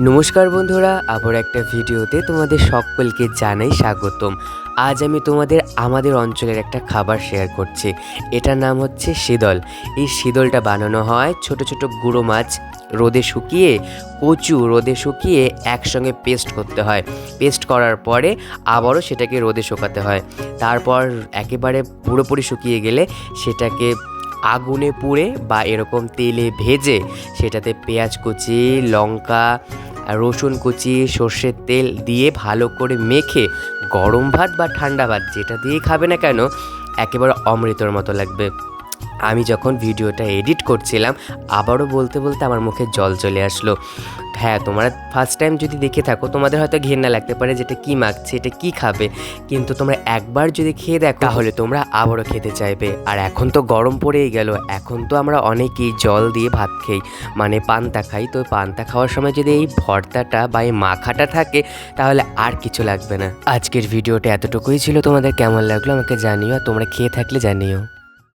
নমস্কার বন্ধুরা, আবার একটা ভিডিওতে তোমাদের সকলকে জানাই স্বাগতম। আজ আমি তোমাদের আমাদের অঞ্চলের একটা খাবার শেয়ার করছি। এটার নাম হচ্ছে শীদল এই শীদলটা বানানো হয় ছোট ছোট গুঁড়ো মাছ রোদে শুকিয়ে, কচু রোদে শুকিয়ে একসঙ্গে পেস্ট করতে হয়। পেস্ট করার পরে আবারও সেটাকে রোদে শুকাতে হয়। তারপর একেবারে পুরোপুরি শুকিয়ে গেলে সেটাকে আগুনে পুড়ে বা এরকম তেলে ভেজে সেটাতে পেঁয়াজ কুচি, লঙ্কা রসুন কুচি, সর্ষের তেল দিয়ে ভালো করে মেখে গরম ভাত বা ঠান্ডা ভাত যেটা দিয়ে খাবে না কেন, একেবারে অমৃতর মতো লাগবে। আমি যখন ভিডিওটা এডিট করছিলাম, আবারও বলতে বলতে আমার মুখে জল চলে আসলো। হ্যাঁ তোমরা ফার্স্ট টাইম যদি দেখে থাকো, তোমাদের হয়তো ঘেন্না লাগতে পারে যেটা কি মাখছে, এটা কি খাবে। কিন্তু তোমরা একবার যদি খেয়ে দেখো, তাহলে তোমরা আবারও খেতে চাইবে। আর এখন তো গরম পড়েই গেল, এখন তো আমরা অনেকেই জল দিয়ে ভাত খাই মানে পান্তা খাই। তো পান্তা খাওয়ার সময় যদি এই ভর্তাটা বা এই মাখাটা থাকে, তাহলে আর কিছু লাগবে না। আজকের ভিডিওটা এতটুকুই ছিল, তোমাদের কেমন লাগল আমাকে জানিও, আর তোমরা খেয়ে থাকলে জানিও।